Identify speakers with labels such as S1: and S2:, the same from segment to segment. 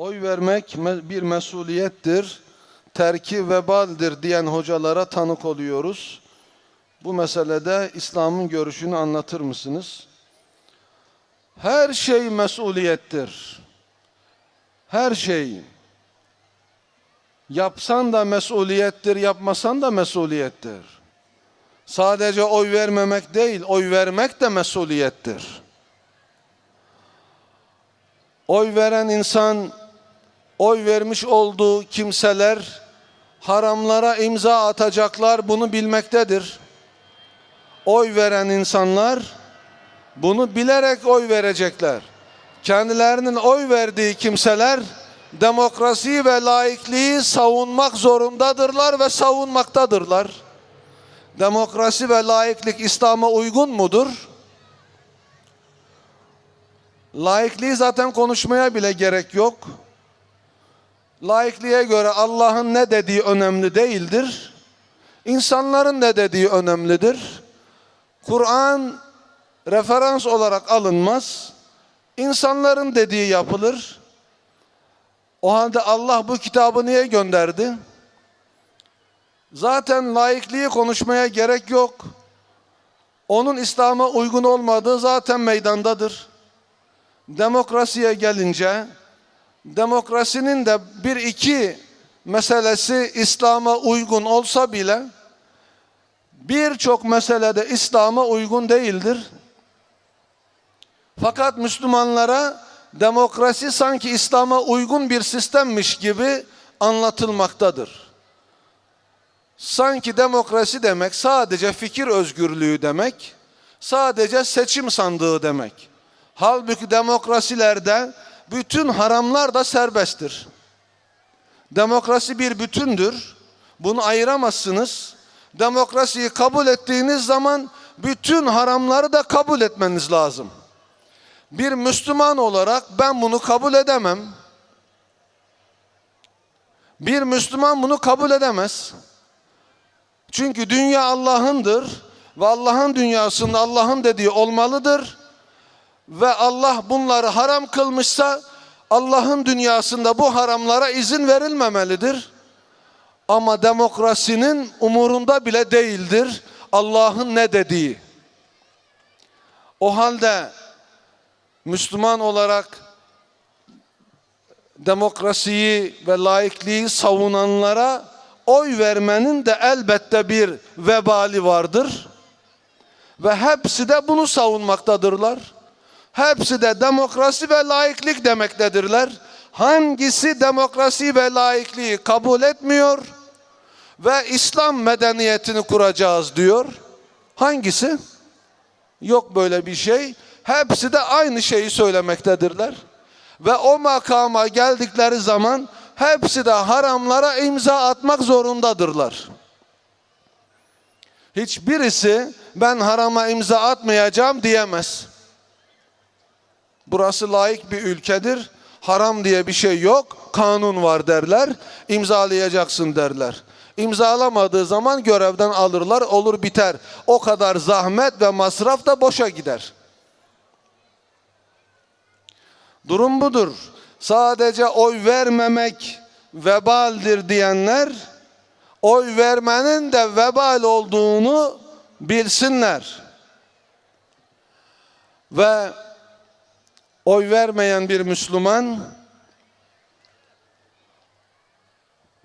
S1: Oy vermek me- bir mesuliyettir, terki vebaldir diyen hocalara tanık oluyoruz. Bu meselede İslam'ın görüşünü anlatır mısınız? Her şey mesuliyettir. Her şey. Yapsan da mesuliyettir, yapmasan da mesuliyettir. Sadece oy vermemek değil, oy vermek de mesuliyettir. Oy veren insan, oy vermiş olduğu kimseler haramlara imza atacaklar, bunu bilmektedir. Oy veren insanlar bunu bilerek oy verecekler. Kendilerinin oy verdiği kimseler demokrasiyi ve laikliği savunmak zorundadırlar ve savunmaktadırlar. Demokrasi ve laiklik İslam'a uygun mudur? Laikliği zaten konuşmaya bile gerek yok. Laikliğe göre Allah'ın ne dediği önemli değildir. İnsanların ne dediği önemlidir. Kur'an referans olarak alınmaz. İnsanların dediği yapılır. O halde Allah bu kitabı niye gönderdi? Zaten laikliği konuşmaya gerek yok. Onun İslam'a uygun olmadığı zaten meydandadır. Demokrasiye gelince demokrasinin de bir iki meselesi İslam'a uygun olsa bile birçok meselede İslam'a uygun değildir. Fakat Müslümanlara demokrasi sanki İslam'a uygun bir sistemmiş gibi anlatılmaktadır. Sanki demokrasi demek sadece fikir özgürlüğü demek, sadece seçim sandığı demek. Halbuki demokrasilerde bütün haramlar da serbesttir. Demokrasi bir bütündür. Bunu ayıramazsınız. Demokrasiyi kabul ettiğiniz zaman bütün haramları da kabul etmeniz lazım. Bir Müslüman olarak ben bunu kabul edemem. Bir Müslüman bunu kabul edemez. Çünkü dünya Allah'ındır ve Allah'ın dünyasında Allah'ın dediği olmalıdır. Ve Allah bunları haram kılmışsa Allah'ın dünyasında bu haramlara izin verilmemelidir. Ama demokrasinin umurunda bile değildir Allah'ın ne dediği. O halde Müslüman olarak demokrasiyi ve laikliği savunanlara oy vermenin de elbette bir vebali vardır. Ve hepsi de bunu savunmaktadırlar. Hepsi de demokrasi ve laiklik demektedirler. Hangisi demokrasi ve laikliği kabul etmiyor ve İslam medeniyetini kuracağız diyor? Hangisi? Yok böyle bir şey. Hepsi de aynı şeyi söylemektedirler. Ve o makama geldikleri zaman hepsi de haramlara imza atmak zorundadırlar. Hiçbirisi ben harama imza atmayacağım diyemez. Burası layık bir ülkedir. Haram diye bir şey yok. Kanun var derler. İmzalayacaksın derler. İmzalamadığı zaman görevden alırlar. Olur biter. O kadar zahmet ve masraf da boşa gider. Durum budur. Sadece oy vermemek vebaldir diyenler oy vermenin de vebal olduğunu bilsinler. Ve oy vermeyen bir Müslüman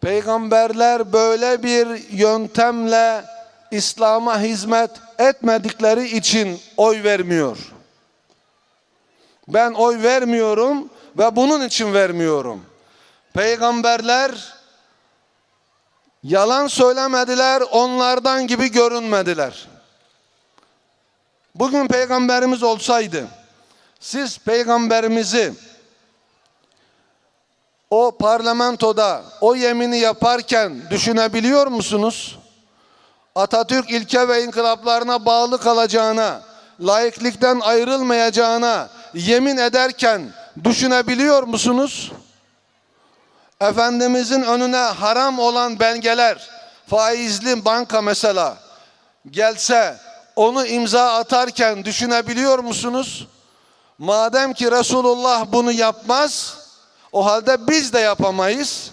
S1: peygamberler böyle bir yöntemle İslam'a hizmet etmedikleri için oy vermiyor. Ben oy vermiyorum ve bunun için vermiyorum. Peygamberler yalan söylemediler, onlardan gibi görünmediler. Bugün peygamberimiz olsaydı, siz peygamberimizi o parlamentoda o yemini yaparken düşünebiliyor musunuz? Atatürk ilke ve inkılaplarına bağlı kalacağına, laiklikten ayrılmayacağına yemin ederken düşünebiliyor musunuz? Efendimizin önüne haram olan belgeler, faizli banka mesela gelse onu imza atarken düşünebiliyor musunuz? Madem ki Resulullah bunu yapmaz, O halde biz de yapamayız.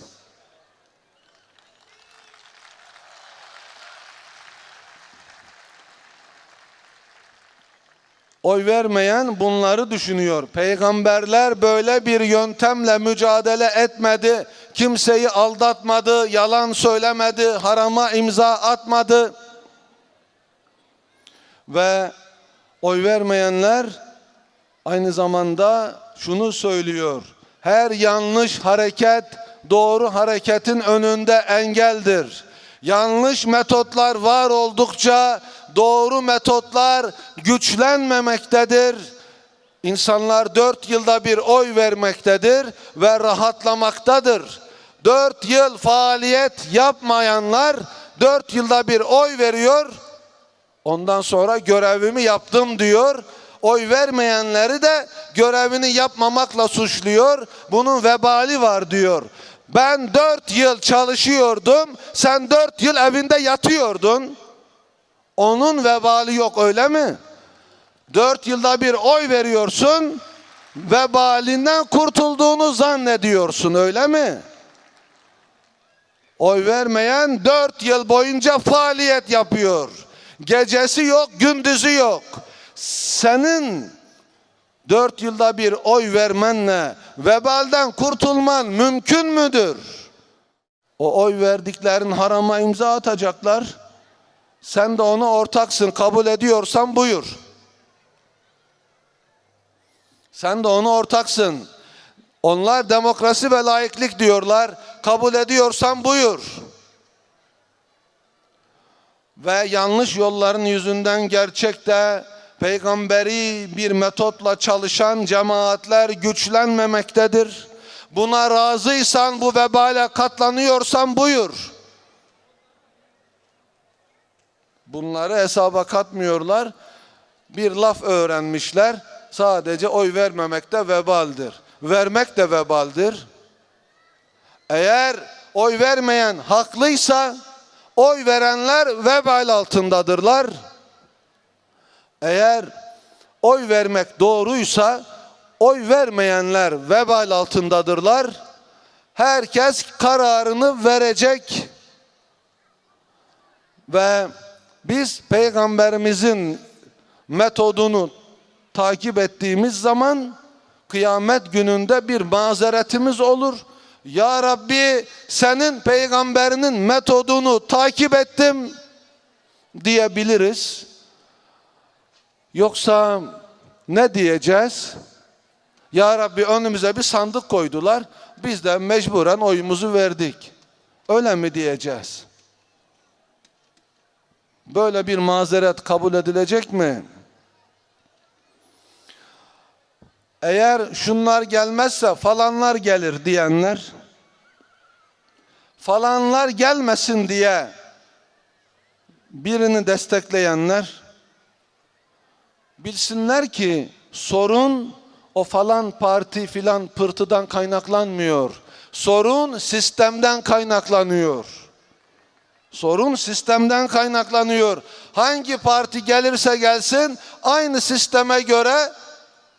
S1: Oy vermeyen bunları düşünüyor. Peygamberler böyle bir yöntemle mücadele etmedi. Kimseyi aldatmadı, yalan söylemedi, harama imza atmadı. Ve oy vermeyenler aynı zamanda şunu söylüyor. Her yanlış hareket doğru hareketin önünde engeldir. Yanlış metotlar var oldukça doğru metotlar güçlenmemektedir. İnsanlar dört yılda bir oy vermektedir ve rahatlamaktadır. Dört yıl faaliyet yapmayanlar dört yılda bir oy veriyor. Ondan sonra görevimi yaptım diyor. Oy vermeyenleri de görevini yapmamakla suçluyor. Bunun vebali var diyor. Ben dört yıl çalışıyordum. Sen dört yıl evinde yatıyordun. Onun vebali yok öyle mi? Dört yılda bir oy veriyorsun. Vebalinden kurtulduğunu zannediyorsun öyle mi? Oy vermeyen dört yıl boyunca faaliyet yapıyor. Gecesi yok, gündüzü yok. Senin dört yılda bir oy vermenle vebalden kurtulman mümkün müdür? O oy verdiklerin harama imza atacaklar. Sen de ona ortaksın, kabul ediyorsan buyur. Sen de ona ortaksın. Onlar demokrasi ve laiklik diyorlar. Kabul ediyorsan buyur. Ve yanlış yolların yüzünden gerçekte peygamberi bir metotla çalışan cemaatler güçlenmemektedir. Buna razıysan bu vebale katlanıyorsan buyur. Bunları hesaba katmıyorlar. Bir laf öğrenmişler. Sadece oy vermemek de vebaldir. Vermek de vebaldir. Eğer oy vermeyen haklıysa oy verenler vebal altındadırlar. Eğer oy vermek doğruysa oy vermeyenler vebal altındadırlar. Herkes kararını verecek ve biz peygamberimizin metodunu takip ettiğimiz zaman kıyamet gününde bir mazeretimiz olur. Ya Rabbi senin peygamberinin metodunu takip ettim diyebiliriz. Yoksa ne diyeceğiz? Ya Rabbi önümüze bir sandık koydular. Biz de mecburen oyumuzu verdik. Öyle mi diyeceğiz? Böyle bir mazeret kabul edilecek mi? Eğer şunlar gelmezse falanlar gelir diyenler, falanlar gelmesin diye birini destekleyenler, bilsinler ki sorun o falan parti filan pırtıdan kaynaklanmıyor. Sorun sistemden kaynaklanıyor. Sorun sistemden kaynaklanıyor. Hangi parti gelirse gelsin aynı sisteme göre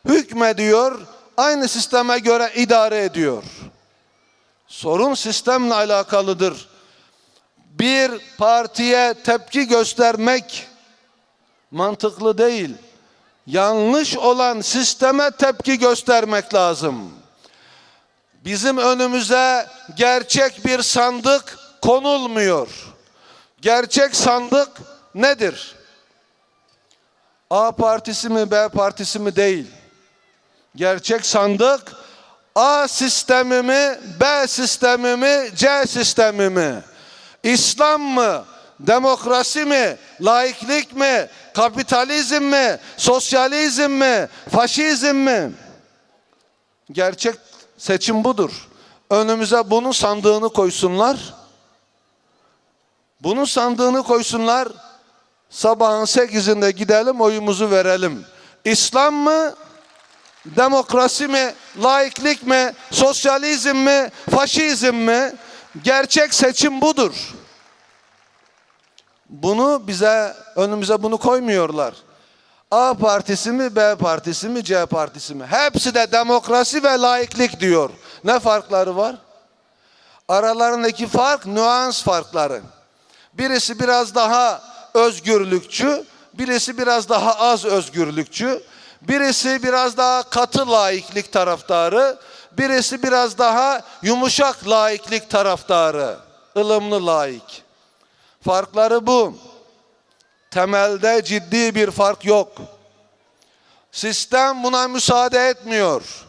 S1: hükmediyor, aynı sisteme göre idare ediyor. Sorun sistemle alakalıdır. Bir partiye tepki göstermek mantıklı değil. Yanlış olan sisteme tepki göstermek lazım. Bizim önümüze gerçek bir sandık konulmuyor. Gerçek sandık nedir? A partisi mi B partisi mi değil. Gerçek sandık A sistemi mi, B sistemi mi, C sistemi mi? İslam mı, demokrasi mi, laiklik mi, kapitalizm mi, sosyalizm mi, faşizm mi? Gerçek seçim budur. Önümüze bunun sandığını koysunlar. Bunun sandığını koysunlar. Sabahın sekizinde gidelim oyumuzu verelim. İslam mı, demokrasi mi, laiklik mi, sosyalizm mi, faşizm mi? Gerçek seçim budur. Bunu bize, önümüze bunu koymuyorlar. A partisi mi, B partisi mi, C partisi mi? Hepsi de demokrasi ve laiklik diyor. Ne farkları var? Aralarındaki fark nüans farkları. Birisi biraz daha özgürlükçü, birisi biraz daha az özgürlükçü, birisi biraz daha katı laiklik taraftarı, birisi biraz daha yumuşak laiklik taraftarı, ılımlı laik. Farkları bu. Temelde ciddi bir fark yok. Sistem buna müsaade etmiyor.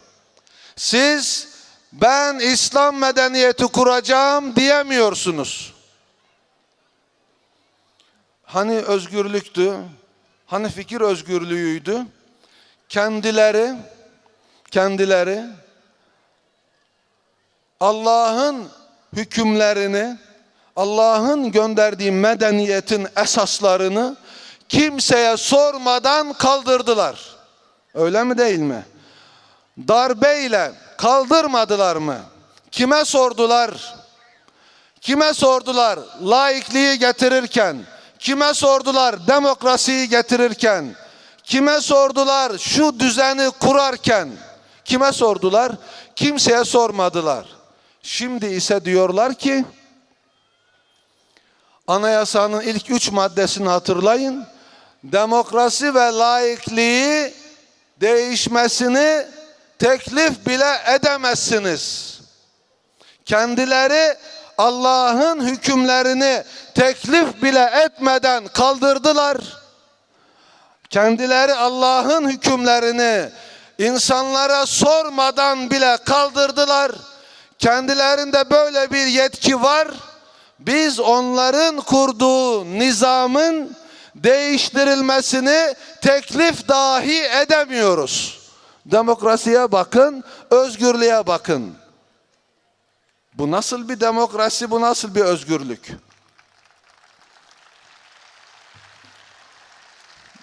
S1: Siz ben İslam medeniyeti kuracağım diyemiyorsunuz. Hani özgürlüktü? Hani fikir özgürlüğüydü? Kendileri kendileri Allah'ın hükümlerini, Allah'ın gönderdiği medeniyetin esaslarını kimseye sormadan kaldırdılar. Öyle mi değil mi? Darbeyle kaldırmadılar mı? Kime sordular? Kime sordular laikliği getirirken? Kime sordular demokrasiyi getirirken? Kime sordular şu düzeni kurarken? Kime sordular? Kimseye sormadılar. Şimdi ise diyorlar ki anayasanın ilk üç maddesini hatırlayın. Demokrasi ve laikliği değişmesini teklif bile edemezsiniz. Kendileri Allah'ın hükümlerini teklif bile etmeden kaldırdılar. Kendileri Allah'ın hükümlerini insanlara sormadan bile kaldırdılar. Kendilerinde böyle bir yetki var. Biz onların kurduğu nizamın değiştirilmesini teklif dahi edemiyoruz. Demokrasiye bakın, özgürlüğe bakın. Bu nasıl bir demokrasi, bu nasıl bir özgürlük?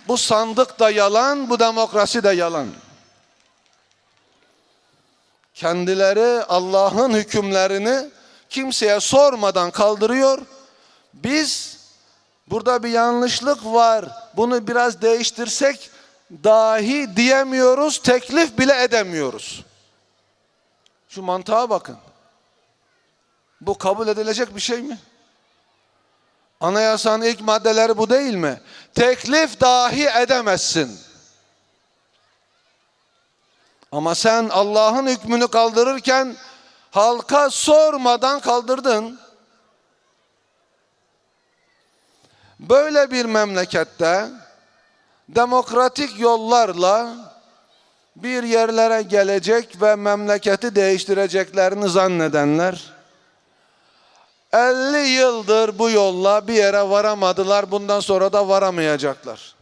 S1: Bu sandık da yalan, bu demokrasi de yalan. Kendileri Allah'ın hükümlerini kimseye sormadan kaldırıyor. Biz burada bir yanlışlık var. Bunu biraz değiştirsek dahi diyemiyoruz, teklif bile edemiyoruz. Şu mantığa bakın. Bu kabul edilecek bir şey mi? Anayasanın ilk maddeleri bu değil mi? Teklif dahi edemezsin. Ama sen Allah'ın hükmünü kaldırırken halka sormadan kaldırdın. Böyle bir memlekette demokratik yollarla bir yerlere gelecek ve memleketi değiştireceklerini zannedenler 50 yıldır bu yolla bir yere varamadılar. Bundan sonra da varamayacaklar.